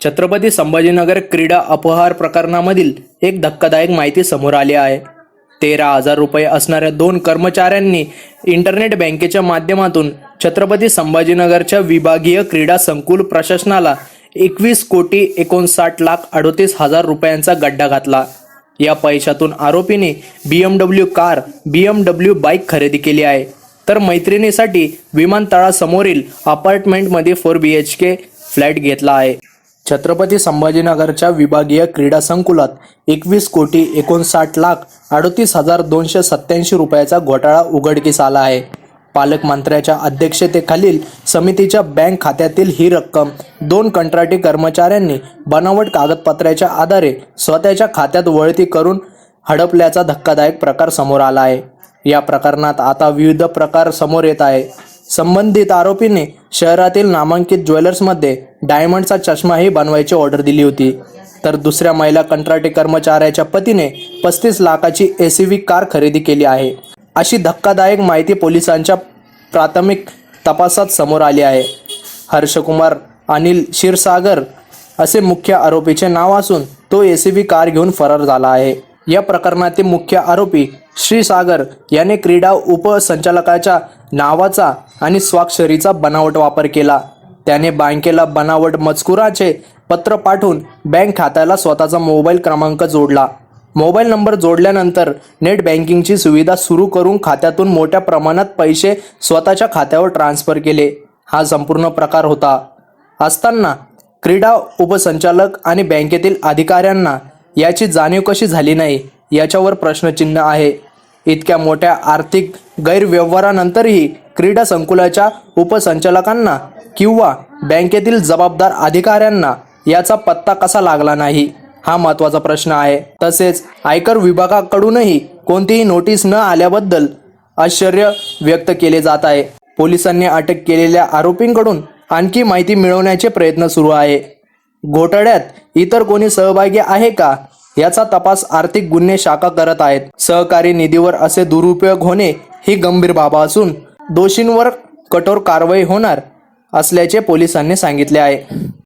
छत्रपती संभाजीनगर क्रीडा अपहार प्रकरणामधील एक धक्कादायक माहिती समोर आली आहे. तेरा हजार रुपये असणाऱ्या दोन कर्मचाऱ्यांनी इंटरनेट बँकेच्या माध्यमातून छत्रपती संभाजीनगरच्या विभागीय क्रीडा संकुल प्रशासनाला एकवीस कोटी एकोणसाठ लाख अडोतीस हजार रुपयांचा गड्डा घातला. या पैशातून आरोपीने B M W car B M W bike खरेदी केली आहे. तर मैत्रिणीसाठी विमानतळासमोरील अपार्टमेंटमध्ये four B H K flat घेतला आहे. छत्रपती संभाजीनगरच्या विभागीय क्रीडा संकुलात एकवीस कोटी एकोणसाठ लाख अडतीस हजार दोनशे सत्त्याऐंशी रुपयाचा घोटाळा उघडकीस आला आहे. पालकमंत्र्याच्या अध्यक्षतेखालील समितीच्या बँक खात्यातील ही रक्कम दोन कंत्राटी कर्मचाऱ्यांनी बनावट कागदपत्राच्या आधारे स्वतःच्या खात्यात वळती करून हडपल्याचा धक्कादायक प्रकार समोर आला आहे. या प्रकरणात आता विविध प्रकार समोर येत आहे. संबंधित आरोपीने शहरातील नामांकित ज्वेलर्समध्ये डायमंडचा चष्माही बनवायची ऑर्डर दिली होती. तर दुसऱ्या महिला कंत्राटी कर्मचाऱ्याच्या पतीने पस्तीस लाखाची एस कार खरेदी केली आहे. अशी धक्कादायक माहिती पोलिसांच्या प्राथमिक तपासात समोर आली आहे. हर्षकुमार अनिल क्षीरसागर असे मुख्य आरोपीचे नाव असून तो एसीबी कार घेऊन फरार झाला आहे. या प्रकरणातील मुख्य आरोपी श्रीसागर याने क्रीडा उपसंचालकाच्या नावाचा आणि स्वाक्षरीचा बनावट वापर केला. त्याने बँकेला बनावट मजकुराचे पत्र पाठवून बँक खात्याला स्वतःचा मोबाईल क्रमांक जोडला. मोबाईल नंबर जोडल्यानंतर नेट बँकिंगची सुविधा सुरू करून खात्यातून मोठ्या प्रमाणात पैसे स्वतःच्या खात्यावर ट्रान्स्फर केले. हा संपूर्ण प्रकार होता. असताना क्रीडा उपसंचालक आणि बँकेतील अधिकाऱ्यांना याची जाणीव कशी झाली नाही याच्यावर प्रश्नचिन्ह आहे. इतक्या मोठ्या आर्थिक गैरव्यवहारानंतरही क्रीडा संकुलाच्या उपसंचालकांना किंवा बँकेतील जबाबदार अधिकाऱ्यांना याचा पत्ता कसा लागला नाही? हा महत्त्वाचा प्रश्न आहे. तसेच आयकर विभागाकडूनही कोणतीही नोटीस न आल्याबद्दल आश्चर्य व्यक्त केले जात आहे. पोलिसांनी अटक केलेल्या आरोपींकडून आणखी माहिती मिळवण्याचे प्रयत्न सुरू आहे. घोटाळ्यात इतर कोणी सहभागी आहे का? याचा तपास आर्थिक गुन्हे शाखा करत आहेत. सहकारी निधीवर असे दुरुपयोग होणे ही गंभीर बाब असून दोषींवर कठोर कारवाई होणार असल्याचे पोलिसांनी सांगितले आहे.